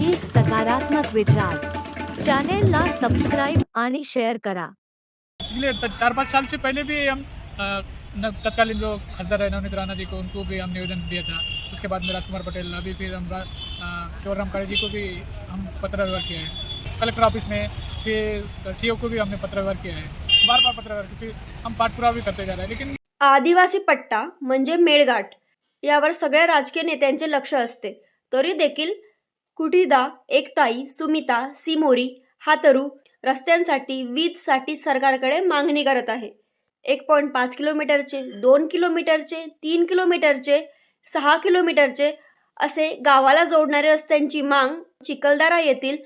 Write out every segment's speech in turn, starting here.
एक सकारात्मक विचार. चॅनेलला सबस्क्राईब आणि शेअर करा. पिछले चार पाँच साल से पहले भी हम अ, न- तत्कालीन जो खजर है नवनीत राणा जी को उनको भी हम निवेदन दिया था उसके बाद में राजकुमार पटेल अभी फिर हम रा- अ, जी को भी हम पत्र व्यवहार किया है. कलेक्टर ऑफिस में फिर सी को भी हमने पत्र व्यवहार किया है. बार बार पत्र व्यवहार किया फिर हम पाठ पुरावा भी करते जा रहे हैं लेकिन आदिवासी पट्टा म्हणजे मेळघाट यावर सगळ्या राजकीय नेत्यांचे लक्ष असते. तरी देखील कुटीदा एकताई सुमिता सिमोरी हातरू रस्त्यांसाठी वीजसाठी सरकारकडे मागणी करत आहे. एक पॉईंट पाच किलोमीटरचे दोन किलोमीटरचे तीन किलोमीटरचे सहा किलोमीटरचे असे गावाला जोडणारे रस्त्यांची माग चिखलदरा येथील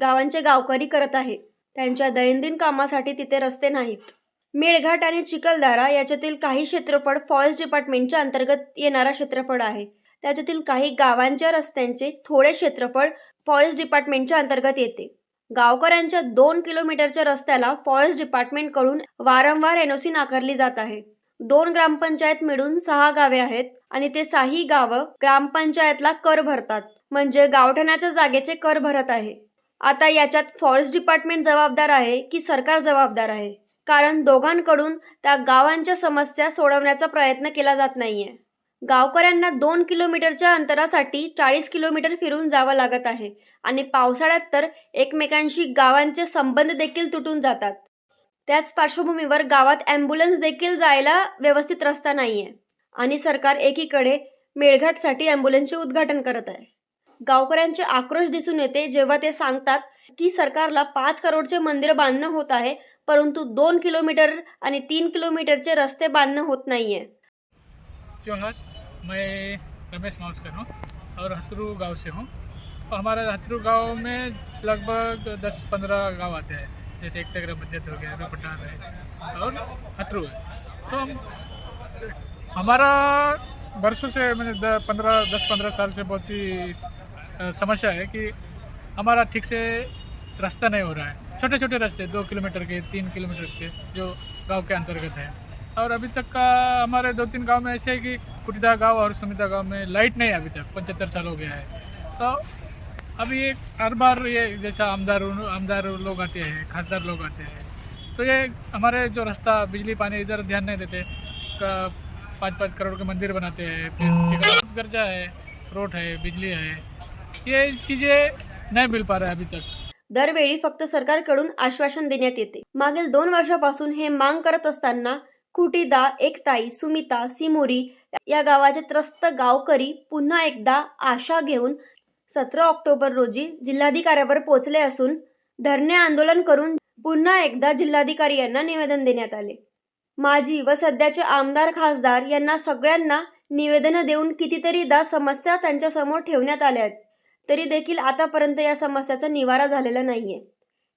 गावांचे गावकरी करत आहे. त्यांच्या दैनंदिन कामासाठी तिथे रस्ते नाहीत. मेळघाट आणि चिखलदरा याच्यातील काही क्षेत्रफळ फॉरेस्ट डिपार्टमेंटच्या अंतर्गत येणारा क्षेत्रफळ आहे. त्याच्यातील काही गावांच्या रस्त्यांचे थोडे क्षेत्रफळ फॉरेस्ट डिपार्टमेंटच्या अंतर्गत येते. गावकऱ्यांच्या दोन किलोमीटरच्या रस्त्याला फॉरेस्ट डिपार्टमेंटकडून वारंवार एनओसी नाकारली जात आहे. दोन ग्रामपंचायत मिळून सहा गावे आहेत आणि ते सहाही गावं ग्रामपंचायतला कर भरतात म्हणजे गावठाण्याच्या जागेचे कर भरत आहे. आता याच्यात फॉरेस्ट डिपार्टमेंट जबाबदार आहे की सरकार जबाबदार आहे? कारण दोघांकडून त्या गावांच्या समस्या सोडवण्याचा प्रयत्न केला जात नाहीये. गावकऱ्यांना दोन किलोमीटरच्या अंतरासाठी चाळीस किलोमीटर फिरून जावं लागत आहे आणि पावसाळ्यात तर एकमेकांशी गावांचे संबंध देखील तुटून जातात. त्याच पार्श्वभूमीवर गावात ॲम्ब्युलन्स देखील जायला व्यवस्थित रस्ता नाही आहे आणि सरकार एकीकडे मेळघाटसाठी ॲम्ब्युलन्सचे उद्घाटन करत आहे. गावकऱ्यांचे आक्रोश दिसून येते जेव्हा ते सांगतात की सरकारला पाच करोडचे मंदिर बांधणं होत आहे परंतु दोन किलोमीटर आणि तीन किलोमीटरचे रस्ते बांधणं होत नाही आहे जोहार मैं रमेश माउस्कर हूँ और हथरू गाँव से हूँ। और हमारे हथरू गाँव में लगभग दस पंद्रह गाँव आते हैं। जैसे एक तगरा मस्जिद हो गया रूपटान है और हथरू है। तो हम, हमारा बरसों से, मैंने पंद्रह दस पंद्रह साल से बहुत ही समस्या है कि हमारा ठीक से रास्ता नहीं हो रहा है। छोटे छोटे रास्ते, दो किलोमीटर के, तीन किलोमीटर के, जो गाँव के अंतर्गत है। और अभी तक का हमारे दो तीन गांव में ऐसे है कि कुटिदा गांव और सुमिता गांव में लाइट नहीं है अभी तक पचहत्तर साल हो गया है। तो अभी ये हर बार ये जैसा आमदार आमदार लोग आते हैं खासदार लोग आते हैं तो ये हमारे जो रास्ता बिजली पानी इधर ध्यान नहीं देते पाँच पाँच करोड़ के मंदिर बनाते हैं फिर गर्जा है रोड है बिजली है ये चीज़ें नहीं मिल पा रहा है अभी तक। दरवेळी फक्त सरकारकडून आश्वासन देण्यात येते. मागील दोन वर्षापासून हे मांग करत असताना कुटीदा एकताई सुमिता सिमोरी या गावाचे त्रस्त गावकरी पुन्हा एकदा आशा घेऊन सतरा ऑक्टोबर रोजी जिल्हाधिकाऱ्यावर पोहोचले असून धरणे आंदोलन करून पुन्हा एकदा जिल्हाधिकारी यांना निवेदन देण्यात आले. माजी व सध्याचे आमदार खासदार यांना सगळ्यांना निवेदनं देऊन कितीतरीदा समस्या त्यांच्यासमोर ठेवण्यात आल्या आहेत तरी देखील आतापर्यंत या समस्याचा निवारा झालेला नाहीये.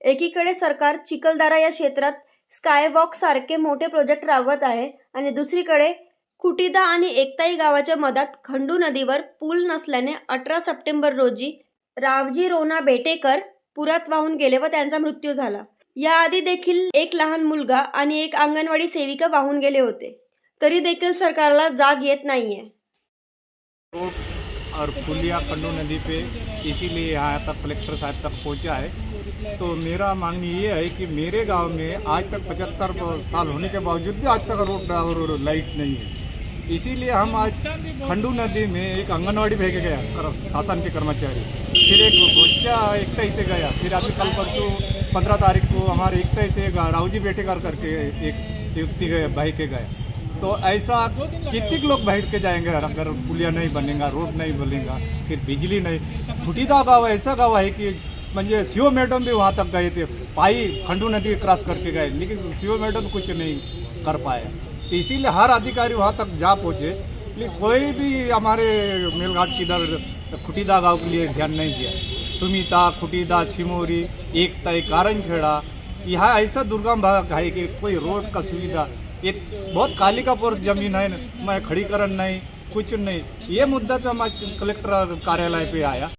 एकीकडे सरकार चिखलदरा या क्षेत्रात स्कायवॉक सारखे मोठे प्रोजेक्ट राबवत आहे आणि दुसरीकडे खुटीदा आणि एकताई गावाच्या मधात खंडू नदीवर पूल नसल्याने अठरा सप्टेंबर रोजी रावजी रोना बेटेकर पुरात वाहून गेले व त्यांचा मृत्यू झाला. याआधी देखील एक लहान मुलगा आणि एक अंगणवाडी सेविका वाहून गेले होते. तरी देखील सरकारला जाग येत नाहीये. और पुलिया खंडू नदी पे इसीलिए यहाँ तक कलेक्टर साहब तक पहुँचा है। तो मेरा मांगनी ये है कि मेरे गाँव में आज तक पचहत्तर साल होने के बावजूद भी आज तक रोड और लाइट नहीं है। इसीलिए हम आज खंडू नदी में एक आंगनवाड़ी भेज गया कर, शासन के कर्मचारी। फिर एक बच्चा एकताई से गया फिर अभी कल परसों पंद्रह तारीख को हमारे एकताई से गा- रावजी बेटेकर करके एक व्यक्ति गए भाई के गए तो ऐसा कितने लोग बैठ के जाएँगे? अगर पुलिया नहीं बनेगा, रोड नहीं बनेगा, फिर बिजली नहीं। फुटीदा गाँव ऐसा गाँव है कि म्हणजे सीओ मैडम भी वहाँ तक गए थे। पाई खंडू नदी क्रॉस करके गए, लेकिन सीओ मैडम कुछ नहीं कर पाए। तो इसीलिए हर अधिकारी वहाँ तक जा पहुँचे। लेकिन कोई भी हमारे मेलघाट की इधर खुटीदा गाँव के लिए ध्यान नहीं दिया। सुमिता खुटीदा सिमोरी, एकता कारंखेड़ा यहाँ ऐसा दुर्गम भाग है कि कोई रोड का सुविधा एक बहुत काली का पुरुष जमीन है मैं खड़ीकरण नहीं कुछ नहीं। ये मुद्दा पे मैं कलेक्टर कार्यालय पे आया।